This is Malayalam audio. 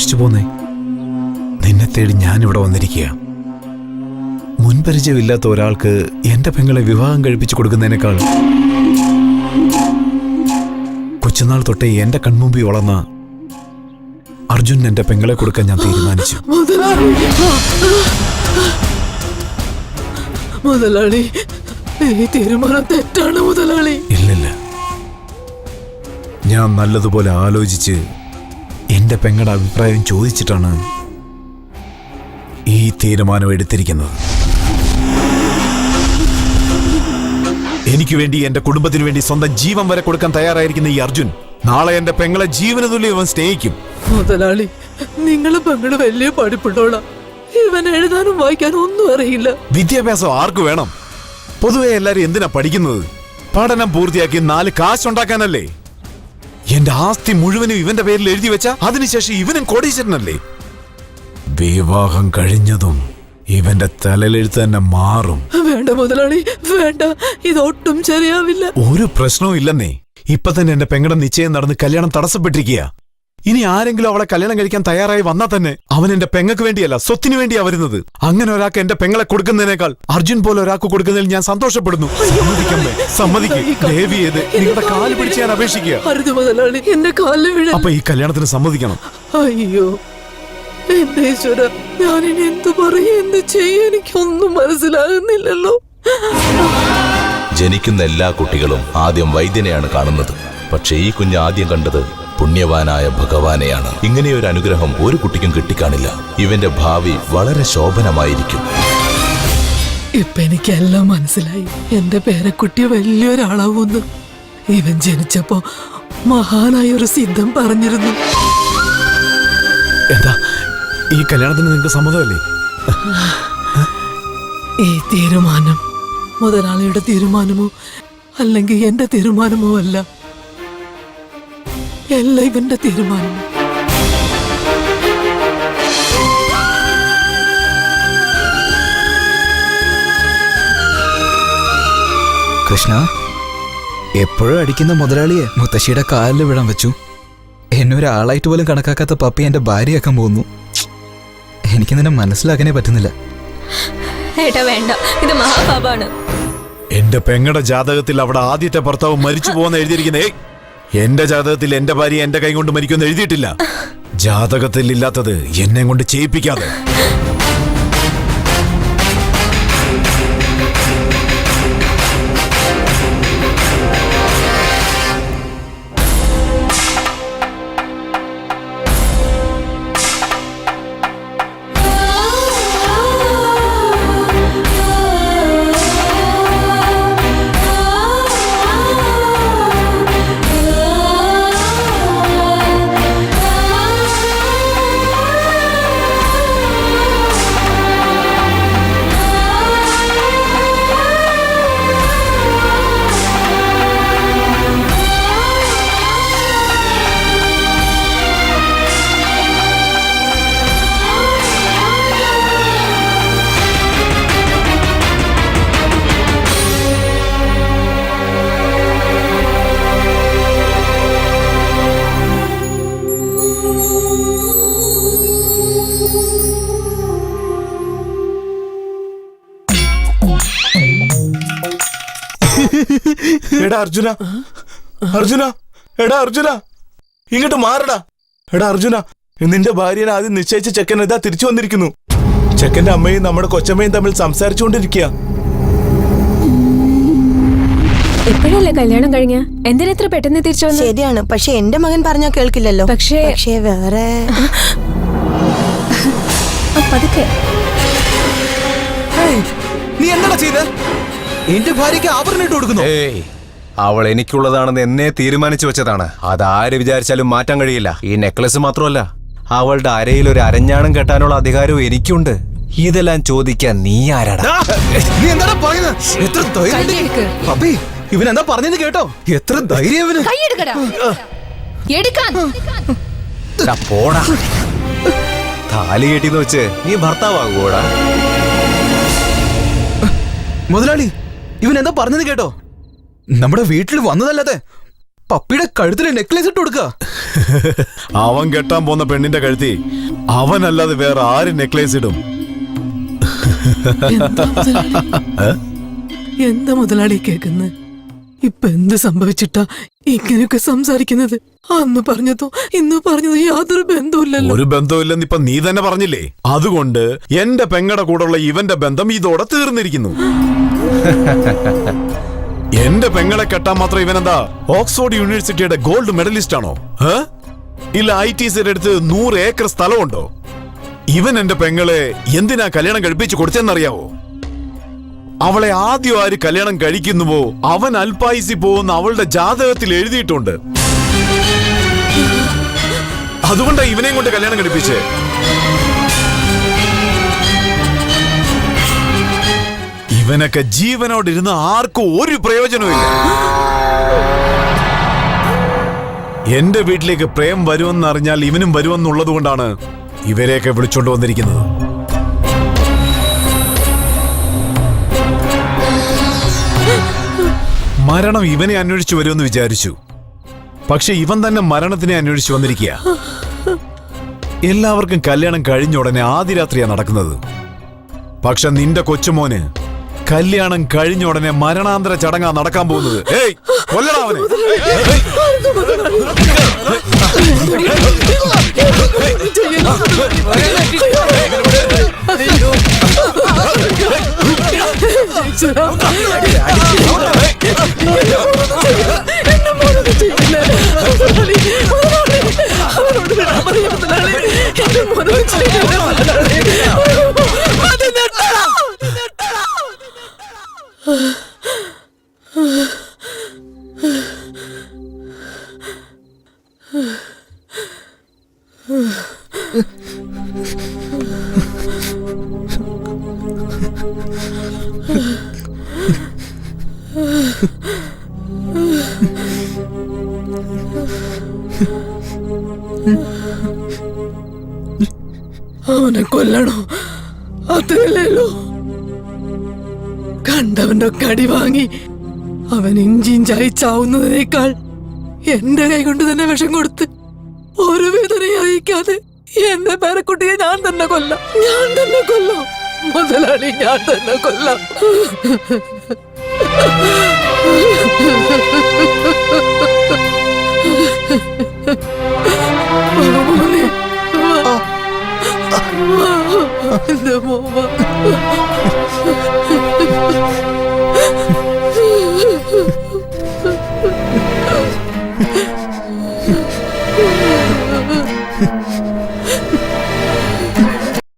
അന്വേഷിച്ചു പോന്നേ. നിന്നെ തേടി ഞാൻ ഇവിടെ വന്നിരിക്കുക മുൻപരിചയമില്ലാത്ത ഒരാൾക്ക് എന്റെ പെങ്ങളെ വിവാഹം കഴിപ്പിച്ചു കൊടുക്കുന്നതിനേക്കാൾ കൊച്ചുനാൾ തൊട്ടേ എന്റെ കൺമുമ്പിൽ വളർന്ന അർജുൻ എന്റെ പെങ്ങളെ കൊടുക്കാൻ ഞാൻ തീരുമാനിച്ചു. മുതലാളി ഈ തീരുമാനം തെറ്റാണ് മുതലാളി. ഇല്ലില്ല. ഞാൻ നല്ലതുപോലെ ആലോചിച്ച് എന്റെ പെങ്ങളുടെ അഭിപ്രായം ചോദിച്ചിട്ടാണ് ഈ തീരുമാനം എടുത്തിരിക്കുന്നത്. എനിക്ക് വേണ്ടി എന്റെ കുടുംബത്തിന് വേണ്ടി സ്വന്തം ജീവൻ വരെ കൊടുക്കാൻ തയ്യാറായിരിക്കുന്ന ഈ അർജുൻ നാളെ എന്റെ പെങ്ങളെ ജീവന തുല്യം ഇവൻ സ്നേഹിക്കും. മുതലാളി നിങ്ങളും പെങ്ങൾ വലിയ പഠിപ്പുള്ളോളാ ഇവൻ എഴുതാനും വായിക്കാനും ഒന്നും അറിയില്ല. വിദ്യാഭ്യാസം ആർക്ക് വേണം? പൊതുവെ എല്ലാരും എന്തിനാ പഠിക്കുന്നത്? പഠനം പൂർത്തിയാക്കി നാല് കാശുണ്ടാക്കാനല്ലേ? എന്റെ ആസ്തി മുഴുവനും ഇവന്റെ പേരിൽ എഴുതി വെച്ച അതിനുശേഷം ഇവനും കോടീശ്വരനല്ലേ? വിവാഹം കഴിഞ്ഞതും ഇവന്റെ തലയിലെഴുത്ത് തന്നെ മാറും. വേണ്ട മുതലാളി വേണ്ട. ഇതൊട്ടും ശരിയാവില്ല. ഒരു പ്രശ്നവും ഇല്ലെന്നേ. ഇപ്പൊ തന്നെ എന്റെ പെങ്ങളുടെ നിശ്ചയം നടന്ന് കല്യാണം തടസ്സപ്പെട്ടിരിക്കുക ഇനി ആരെങ്കിലും അവളെ കല്യാണം കഴിക്കാൻ തയ്യാറായി വന്നാൽ തന്നെ അവൻ എന്റെ പെങ്ങൾക്ക് വേണ്ടിയല്ല സ്വത്തിന് വേണ്ടിയാ വരുന്നത്. അങ്ങനെ ഒരാൾക്ക് എന്റെ പെങ്ങളെ കൊടുക്കുന്നതിനേക്കാൾ അർജുൻ പോലെ ഒരാൾക്ക് കൊടുക്കുന്നതിൽ ഞാൻ സന്തോഷപ്പെടുന്നു. സമ്മതിക്കമ്മേ സമ്മതിക്കും. ദേവി ഏത്? നിങ്ങളുടെ കാൽ പിടിച്ച് ഞാൻ അപേക്ഷിക്കുക. അപ്പൊ ഈ കല്യാണത്തിന് സമ്മതിക്കണം. അയ്യോ എന്റെ ഈശ്വര ഞാനിനി എന്തു പറയും എന്ത് ചെയ്യും എനിക്കൊന്നും മനസ്സിലാകുന്നില്ലല്ലോ. ജനിക്കുന്ന എല്ലാ കുട്ടികളും ആദ്യം വൈദ്യനെയാണ് കാണുന്നത്. പക്ഷേ ഈ കുഞ്ഞ് ആദ്യം കണ്ടത് പുണ്യവാനായ ഭഗവാനെയാണ്. ഇങ്ങനെയൊരു അനുഗ്രഹം ഒരു കുട്ടിക്കും കിട്ടിക്കാണില്ല. ഇവന്റെ ഭാവി വളരെ ശോഭനമായിരിക്കും. ഇപ്പൊ എനിക്കെല്ലാം മനസ്സിലായി. എന്റെ പേരക്കുട്ടി വലിയൊരാളാവൂന്ന്. ഇവൻ ജനിച്ചപ്പോ മഹാനായ ഒരു സിദ്ധം പറഞ്ഞിരുന്നു. എന്താ? ഈ കല്യാണത്തിന് നിങ്ങൾക്ക് സമ്മതമല്ലേ? ഈ തീരുമാനം മുതലാളിയുടെ തീരുമാനമോ അല്ലെങ്കിൽ എന്റെ തീരുമാനമോ അല്ല. എല്ലാം ഇവന്റെ തീരുമാനം കൃഷ്ണ എപ്പോഴും അടിക്കുന്ന മുതലാളിയെ മുത്തശ്ശിയുടെ കാലിൽ വിടാൻ വെച്ചു. എന്നെ ഒരാളായിട്ട് പോലും കണക്കാക്കാത്ത പപ്പി എന്റെ ഭാര്യയാക്കാൻ പോകുന്നു. എനിക്ക് നിന്നെ മനസ്സിലാക്കാനേ പറ്റുന്നില്ല. ഏട്ടാ വേണ്ട ഇത് മഹാപാപാണ്. എന്റെ പെങ്ങളുടെ ജാതകത്തിൽ അവിടെ ആദ്യത്തെ ഭർത്താവ് മരിച്ചു പോകുന്ന എഴുതിയിരിക്കുന്നേ. എന്റെ ജാതകത്തിൽ എന്റെ ഭാര്യ എന്റെ കൈ കൊണ്ട് മരിക്കുമെന്ന് എഴുതിയിട്ടില്ല. ജാതകത്തിൽ ഇല്ലാത്തത് എന്നെ കൊണ്ട് ചെയ്യിപ്പിക്കാതെ. എടാ അർജുന. അർജുന. എടാ അർജുന. ഇങ്ങോട്ട് മാറടാ. എടാ അർജുന നിന്റെ ഭാര്യനെ ആദ്യം നിശ്ചയിച്ച ചെക്കൻ ഇതാ തിരിച്ചു വന്നിരിക്കുന്നു. ചെക്കന്റെ അമ്മയും നമ്മുടെ കൊച്ചമ്മയും തമ്മിൽ സംസാരിച്ചുകൊണ്ടിരിക്കുക. എപ്പോഴല്ലേ കല്യാണം കഴിഞ്ഞ? എന്തിനാ ഇത്ര പെട്ടെന്ന് തിരിച്ചു വന്നു ശരിയാണ്. പക്ഷെ എന്റെ മകൻ പറഞ്ഞാ കേൾക്കില്ലല്ലോ. പക്ഷേ- പക്ഷേ വേറെ പതുക്കെ. നീ എന്താ ചെയ്ത്? എന്റെ ഭാര്യയ്ക്ക് ആഭരണം ഇട്ട് കൊടുക്കുന്നു. അവൾ എനിക്കുള്ളതാണെന്ന് എന്നെ തീരുമാനിച്ചു വെച്ചതാണ്. അതാര് വിചാരിച്ചാലും മാറ്റാൻ കഴിയില്ല. ഈ നെക്ലസ് മാത്രമല്ല അവളുടെ അരയിൽ ഒരു അരഞ്ഞാണം കെട്ടാനുള്ള അധികാരവും എനിക്കുണ്ട്. ഇതെല്ലാം ചോദിക്കാൻ നീ ആരാടാ? നീ പറയുന്നത്? എത്ര ധൈര്യം പപ്പി ഇവൻ എന്താ പറഞ്ഞത് കേട്ടോ? എത്ര ധൈര്യം ഇവന്? പോടാ. താലി കെട്ടിന്ന് വെച്ച് നീ ഭർത്താവാകൂടാ മുതലാളി ഇവൻ എന്താ പറഞ്ഞത് കേട്ടോ? നമ്മുടെ വീട്ടിൽ വന്നതല്ലാതെ പപ്പിയുടെ കഴുത്തിൽ നെക്ലേസ് ഇട്ട് കൊടുക്ക. അവൻ കെട്ടാൻ പോന്ന പെണ്ണിന്റെ കഴുത്തി അവനല്ലാതെ വേറെ ആര് നെക്ലേസ് ഇടും? എന്താ മുതലാളി? എന്താ മുതലാളി കേൾക്കുന്നത് ഇപ്പൊ എന്ത് സംഭവിച്ചിട്ടാ ഇങ്ങനെയൊക്കെ സംസാരിക്കുന്നത്? അന്ന് പറഞ്ഞതോ ഇന്ന് പറഞ്ഞതോ യാതൊരു ബന്ധവുമില്ലല്ലോ. ഒരു ബന്ധമില്ലെന്ന് ഇപ്പൊ നീ തന്നെ പറഞ്ഞില്ലേ? അതുകൊണ്ട് എന്റെ പെങ്ങടെ കൂടെയുള്ള ഇവന്റെ ബന്ധം ഇതോടെ തീർന്നിരിക്കുന്നു. എന്റെ പെങ്ങളെ കെട്ടാൻ മാത്രം ഇവനെന്താ? ഓക്സ്ഫോർഡ് യൂണിവേഴ്സിറ്റിയുടെ ഗോൾഡ് മെഡലിസ്റ്റ് ആണോ? ഇല്ല ഐ ടി സിയുടെ അടുത്ത് നൂറ് ഏക്കർ സ്ഥലമുണ്ടോ? ഇവൻ എന്റെ പെങ്ങളെ എന്തിനാ കല്യാണം കഴിപ്പിച്ചു കൊടുത്തെന്നറിയാവോ അവളെ ആദ്യം ആര് കല്യാണം കഴിക്കുന്നുവോ അവൻ അൽപായിസി പോകുന്ന അവളുടെ ജാതകത്തിൽ എഴുതിയിട്ടുണ്ട്. അതുകൊണ്ടാണ് ഇവനെയും കൊണ്ട് കല്യാണം കഴിപ്പിച്ചേ. ഇവനൊക്കെ ജീവനോടിരുന്ന് ആർക്കും ഒരു പ്രയോജനവും എന്റെ വീട്ടിലേക്ക് പ്രേം വരുമെന്ന് അറിഞ്ഞാൽ ഇവനും വരുമെന്നുള്ളത് കൊണ്ടാണ് ഇവരെയൊക്കെ വിളിച്ചോണ്ട് വന്നിരിക്കുന്നത്. മരണം ഇവനെ അന്വേഷിച്ചു വരുമെന്ന് വിചാരിച്ചു. പക്ഷെ ഇവൻ തന്നെ മരണത്തിനെ അന്വേഷിച്ചു വന്നിരിക്കുക എല്ലാവർക്കും കല്യാണം കഴിഞ്ഞ ഉടനെ ആദ്യ രാത്രിയാണ് നടക്കുന്നത്. പക്ഷെ നിന്റെ കൊച്ചുമോന് കല്യാണം കഴിഞ്ഞ ഉടനെ മരണാന്തര ചടങ്ങാ നടക്കാൻ പോകുന്നത്. ഏയ് കൊല്ലടാ അവനെ? അവനെ കൊല്ലണോ? അത്രയല്ലോ കണ്ടവന്റെ കടി വാങ്ങി അവൻ ഇഞ്ചിഞ്ചായി ചാവുന്നതിനേക്കാൾ എന്റെ കൈ കൊണ്ട് തന്നെ വിഷം കൊടുത്ത് ഒരു വേദനയായിക്കാതെ എന്റെ പേരക്കുട്ടിയെ ഞാൻ തന്നെ കൊല്ലാം. ഞാൻ തന്നെ കൊല്ലാം. മുതലാളി ഞാൻ തന്നെ കൊല്ലാം. എന്റെ മോൻ